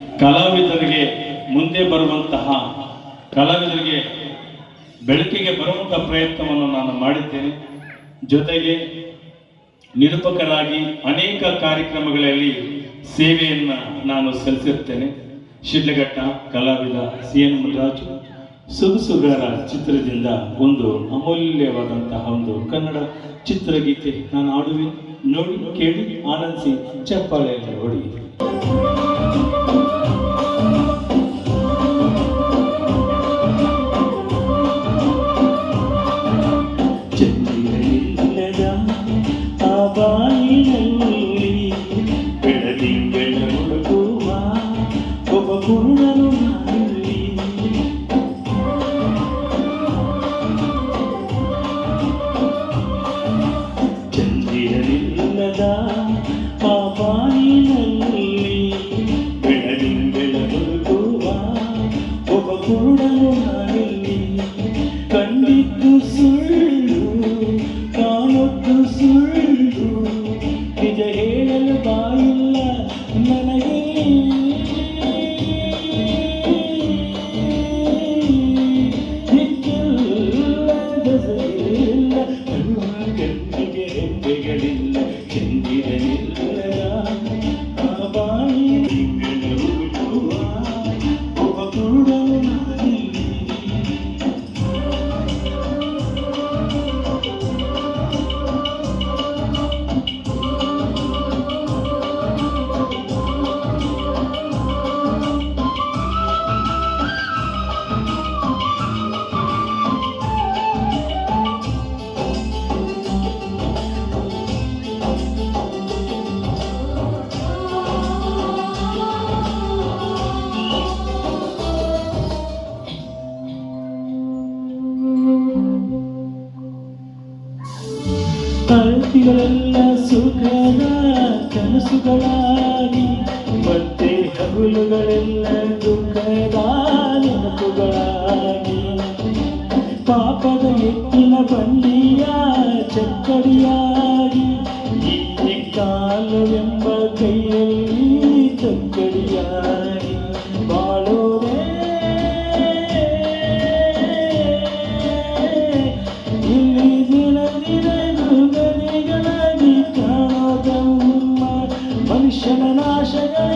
ಕಲಾವಿದರಿಗೆ ಮುಂದೆ ಬರುವಂತಹ, ಕಲಾವಿದರಿಗೆ ಬೆಳಕಿಗೆ ಬರುವಂತಹ ಪ್ರಯತ್ನವನ್ನು ನಾನು ಮಾಡಿದ್ದೇನೆ. ಜೊತೆಗೆ ನಿರೂಪಕರಾಗಿ ಅನೇಕ ಕಾರ್ಯಕ್ರಮಗಳಲ್ಲಿ ಸೇವೆಯನ್ನು ನಾನು ಸಲ್ಲಿಸಿರ್ತೇನೆ. ಶಿಡ್ಲಘಟ್ಟ ಕಲಾವಿದ ಸಿ ಎನ್ ಮುರಾಜು ಸೊಗಸುಗಾರ ಚಿತ್ರದಿಂದ ಒಂದು ಅಮೂಲ್ಯವಾದಂತಹ ಒಂದು ಕನ್ನಡ ಚಿತ್ರಗೀತೆ ನಾನು ಆಡುವೆ ನೋಡಿ, ಕೇಳಿ, ಆನಂದಿಸಿ ಚಪ್ಪಾಳೆಯನ್ನು ಹೊಡಿ you. ಅಳತಿಗಳೆಲ್ಲ ಸುಖದ ಕನಸುಗಳಾಗಿ ಮತ್ತೆ ಹಗುಲುಗಳೆಲ್ಲ ದುಃಖದ ನೆನಪುಗಳಾಗಿ. ಪಾಪದ ಎತ್ತಿನ ಬಂಡಿಯ Shake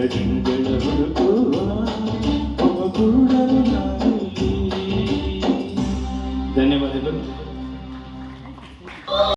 legend.